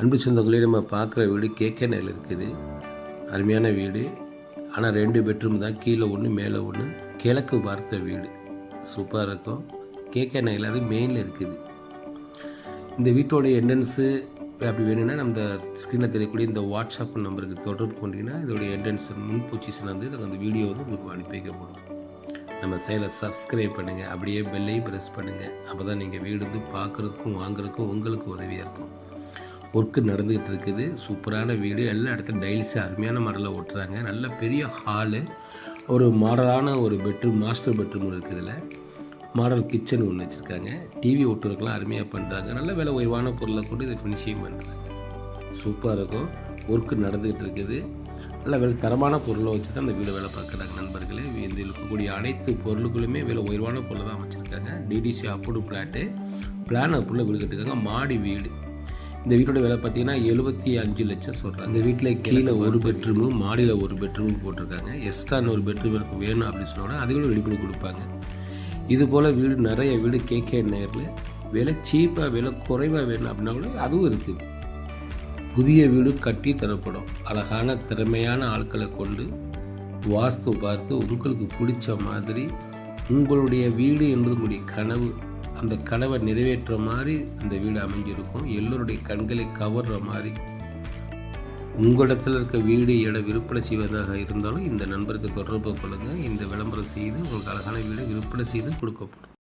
அன்பு சொந்தங்களே நம்ம பார்க்குற வீடு கேகே நகரில் இருக்குது. அருமையான வீடு. ஆனால் ரெண்டு பெட்ரூம் தான். கீழே ஒன்று மேலே ஒன்று கிழக்கு பார்த்த வீடு. சூப்பராக இருக்கும். கேகே நகரில் அது மெயினில் இருக்குது. இந்த வீட்டோட என்ட்ரன்ஸு அப்படி வேணும்னா நம்ம ஸ்க்ரீனில் தெரியக்கூடிய இந்த வாட்ஸ்அப் நம்பருக்கு தொடர்பு கொண்டீங்கன்னா இதோடைய என்ட்ரன்ஸ் முன் பொசிஷன் வந்து நாங்கள் அந்த வீடியோ வந்து உங்களுக்கு அனுப்பி வைக்கப்படும். நம்ம சேலை சப்ஸ்கிரைப் பண்ணுங்கள் அப்படியே பெல்லையும் ப்ரெஸ் பண்ணுங்கள் அப்போ தான் நீங்கள் வீடு வந்து பார்க்குறதுக்கும் வாங்குறதுக்கும் உங்களுக்கு உதவியாக இருக்கும். ஒர்க்கு நடந்துக்கிட்டு இருக்குது சூப்பரான வீடு. எல்லா இடத்துல டைல்ஸ் அருமையான மாடலில் ஓட்டுறாங்க. நல்ல பெரிய ஹாலு ஒரு மாடலான ஒரு பெட்ரூம் மாஸ்டர் பெட்ரூம் இருக்குது இதில். மாடல் கிச்சன் ஒன்று வச்சுருக்காங்க. டிவி ஒட்டுறதுக்கெலாம் அருமையாக பண்ணுறாங்க நல்ல விலை உயர்வான பொருளை கொண்டு இதை ஃபினிஷிங் பண்ணுறாங்க சூப்பராக இருக்கும். ஒர்க்கு நடந்துக்கிட்டு இருக்குது நல்ல விலை தரமான பொருளை வச்சு தான் அந்த வீடு வேலை பார்க்குறாங்க நண்பர்களே. இந்த இருக்கக்கூடிய அனைத்து பொருளுக்குள்ளுமே விலை உயர்வான பொருளை தான் அமைச்சிருக்காங்க. டிடிசி அப்ரூவ் பிளாட்டு பிளான் அப்ரூவில் வீடு கட்டிருக்காங்க மாடி வீடு. இந்த வீட்டோட விலை பார்த்தீங்கன்னா எழுபத்தி அஞ்சு லட்சம் சொல்கிறாங்க இந்த வீட்டில் கீழே ஒரு பெட்ரூமு மாடியில் ஒரு பெட்ரூமு போட்டிருக்காங்க. எக்ஸ்ட்ரா ஒரு பெட்ரூம் எனக்கு வேணும் அப்படின்னு சொன்னோன்னா அதுகளும் ரெடி பண்ணி கொடுப்பாங்க. இது போல் வீடு நிறைய வீடு கேகே நேரில் விலை சீப்பாக விலை குறைவாக வேணும் அப்படின்னா கூட அதுவும் இருக்குது புதிய வீடு கட்டி தரப்படும். அழகான திறமையான ஆட்களை கொண்டு வாஸ்து பார்த்து உங்களுக்கு பிடிச்ச மாதிரி உங்களுடைய வீடு என்பது உங்களுடைய கனவு. அந்த கனவை நிறைவேற்ற மாதிரி அந்த வீடு அமைஞ்சிருக்கும். எல்லோருடைய கண்களை கவர்ற மாதிரி. உங்களிடத்தில் இருக்க வீடு இடம் விற்பனை செய்வதாக இருந்தாலும் இந்த நண்பருக்கு தொடர்பு கொள்ளுங்கள் இந்த விளம்பரம் செய்து உங்களுக்கு அழகான வீடு விற்பனை செய்து கொடுக்கப்படும்.